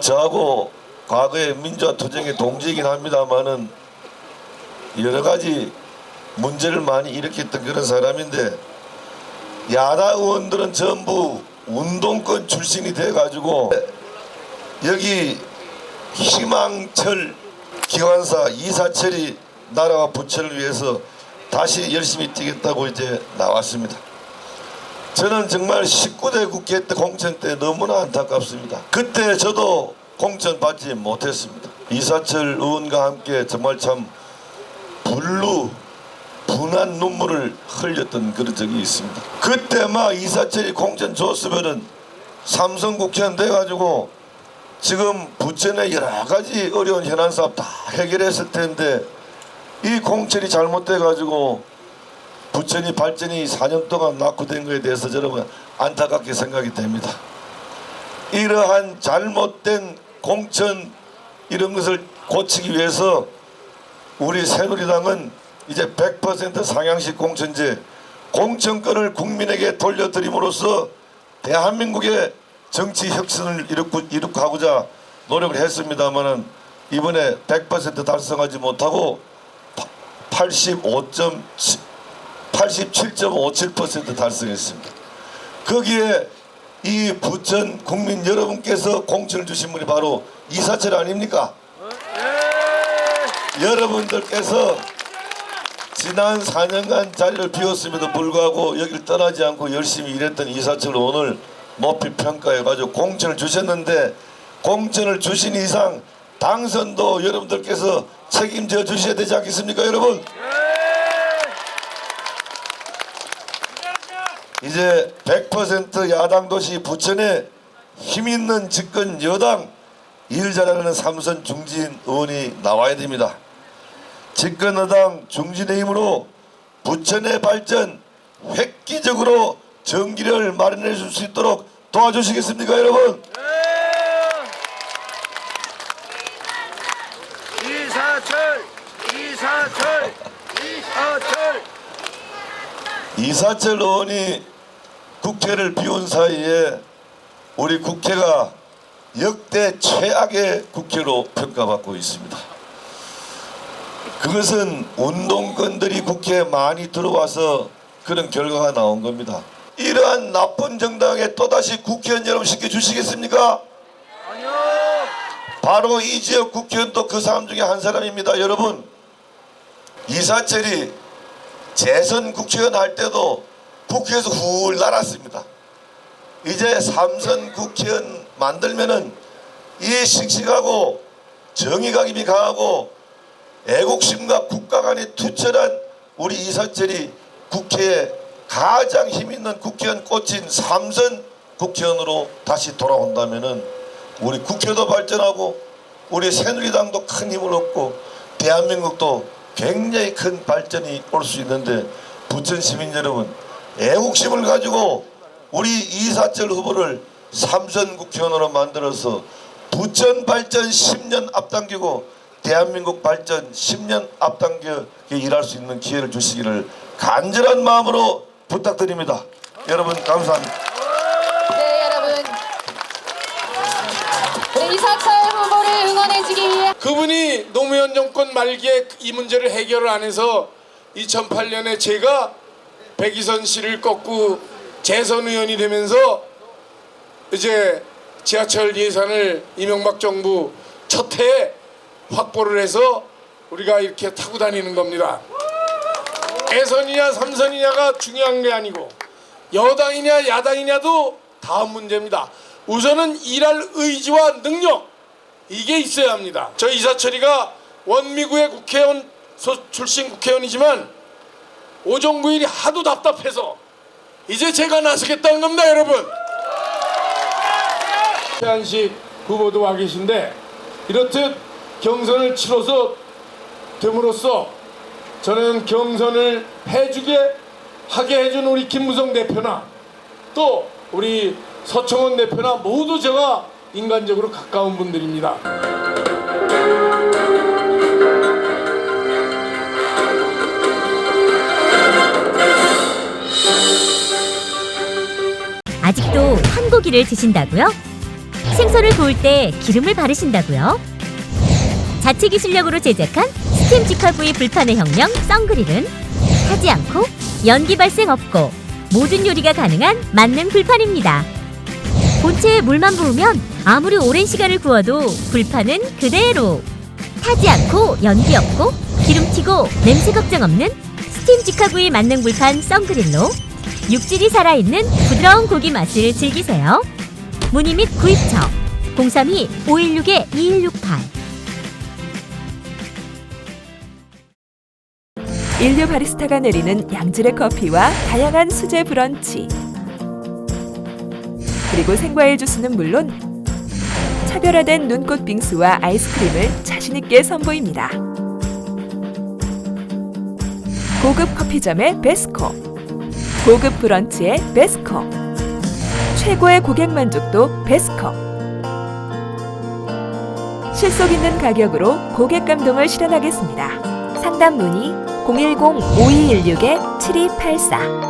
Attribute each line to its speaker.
Speaker 1: 저하고 과거에 민주화 투쟁의 동지이긴 합니다만은 여러 가지 문제를 많이 일으켰던 그런 사람인데 야당 의원들은 전부 운동권 출신이 돼가지고 여기 희망철 기관사 이사철이 나라와 부처를 위해서 다시 열심히 뛰겠다고 이제 나왔습니다. 저는 정말 19대 국회 때 공천 때 너무나 안타깝습니다. 그때 저도 공천 받지 못했습니다. 이사철 의원과 함께 정말 참 불루 분한 눈물을 흘렸던 그런 적이 있습니다. 그때 막 이사철이 공천 줬으면은 삼성 국회의원 돼가지고 지금 부천의 여러 가지 어려운 현안 사업 다 해결했을 텐데 이 공천이 잘못돼가지고 부천이 발전이 4년 동안 낙후된 것에 대해서 여러분 안타깝게 생각이 됩니다. 이러한 잘못된 공천 이런 것을 고치기 위해서 우리 새누리당은 이제 100% 상향식 공천제 공천권을 국민에게 돌려드림으로써 대한민국의 정치 혁신을 이룩, 이룩하고자 노력을 했습니다마는 이번에 100% 달성하지 못하고 85. 87.57% 달성했습니다. 거기에 이 부천 국민 여러분께서 공천을 주신 분이 바로 이사철 아닙니까? 여러분들께서 지난 4년간 자리를 비웠음에도 불구하고 여기를 떠나지 않고 열심히 일했던 이사철을 오늘 높이 평가해가지고 공천을 주셨는데 공천을 주신 이상 당선도 여러분들께서 책임져 주셔야 되지 않겠습니까 여러분? 이제 100% 야당 도시 부천에 힘 있는 집권 여당 일 잘하는 삼선 중진 의원이 나와야 됩니다. 집권 여당 중진의 힘으로 부천의 발전 획기적으로 전기를 마련해 줄 수 있도록 도와주시겠습니까 여러분?
Speaker 2: 이사철 이사철 이사철
Speaker 1: 이사철 의원이 국회를 비운 사이에 우리 국회가 역대 최악의 국회로 평가받고 있습니다. 그것은 운동권들이 국회에 많이 들어와서 그런 결과가 나온 겁니다. 이러한 나쁜 정당에 또다시 국회의원 여러분 시켜주시겠습니까?
Speaker 2: 아니요
Speaker 1: 바로 이 지역 국회의원도 그 사람 중에 한 사람입니다. 여러분 이사철이 재선 국회의원 할 때도 국회에서 훌 날았습니다. 이제 삼선 국회의원 만들면은 이 씩씩하고 정의감이 강하고 애국심과 국가 간의 투철한 우리 이사철이 국회에 가장 힘 있는 국회의원 꽂힌 삼선 국회의원으로 다시 돌아온다면은 우리 국회도 발전하고 우리 새누리당도 큰 힘을 얻고 대한민국도 굉장히 큰 발전이 올 수 있는데 부천 시민 여러분 애국심을 가지고 우리 이사철 후보를 삼선 국회의원으로 만들어서 부천 발전 10년 앞당기고 대한민국 발전 10년 앞당겨 일할 수 있는 기회를 주시기를 간절한 마음으로 부탁드립니다. 여러분 감사합니다.
Speaker 3: 네, 여러분. 우리 이사철 후보를 응원해주기
Speaker 4: 그분이 노무현 정권 말기에 이 문제를 해결을 안 해서 2008년에 제가 백이선 씨를 꺾고 재선 의원이 되면서 이제 지하철 예산을 이명박 정부 첫 해에 확보를 해서 우리가 이렇게 타고 다니는 겁니다. 대선이냐 삼선이냐가 중요한 게 아니고 여당이냐 야당이냐도 다음 문제입니다. 우선은 일할 의지와 능력 이게 있어야 합니다. 저 이사철이가 원미구의 국회의원 소- 출신 국회의원이지만 오정구일이 하도 답답해서 이제 제가 나서겠다는 겁니다, 여러분. 최한식 후보도 와 계신데 이렇듯 경선을 치러서 됨으로써 저는 경선을 해주게 하게 해준 우리 김무성 대표나 또 우리 서청원 대표나 모두 제가 인간적으로 가까운 분들입니다.
Speaker 5: 아직도 한 고기를 드신다고요? 생선을 구울 때 기름을 바르신다고요? 자체 기술력으로 제작한 스팀 직화구이 불판의 혁명 썬그릴은 타지 않고 연기 발생 없고 모든 요리가 가능한 만능 불판입니다. 본체에 물만 부으면 아무리 오랜 시간을 구워도 불판은 그대로. 타지 않고 연기 없고 기름 튀고 냄새 걱정 없는 스팀 직화구이 만능 불판 썬그릴로 육질이 살아있는 부드러운 고기 맛을 즐기세요. 문의 및 구입처 032-516-2168
Speaker 6: 인류 바리스타가 내리는 양질의 커피와 다양한 수제 브런치 그리고 생과일 주스는 물론 차별화된 눈꽃 빙수와 아이스크림을 자신있게 선보입니다. 고급 커피점의 베스코 고급 브런치의 베스코 최고의 고객 만족도 베스코 실속 있는 가격으로 고객 감동을 실현하겠습니다. 상담 문의 010-5216-7284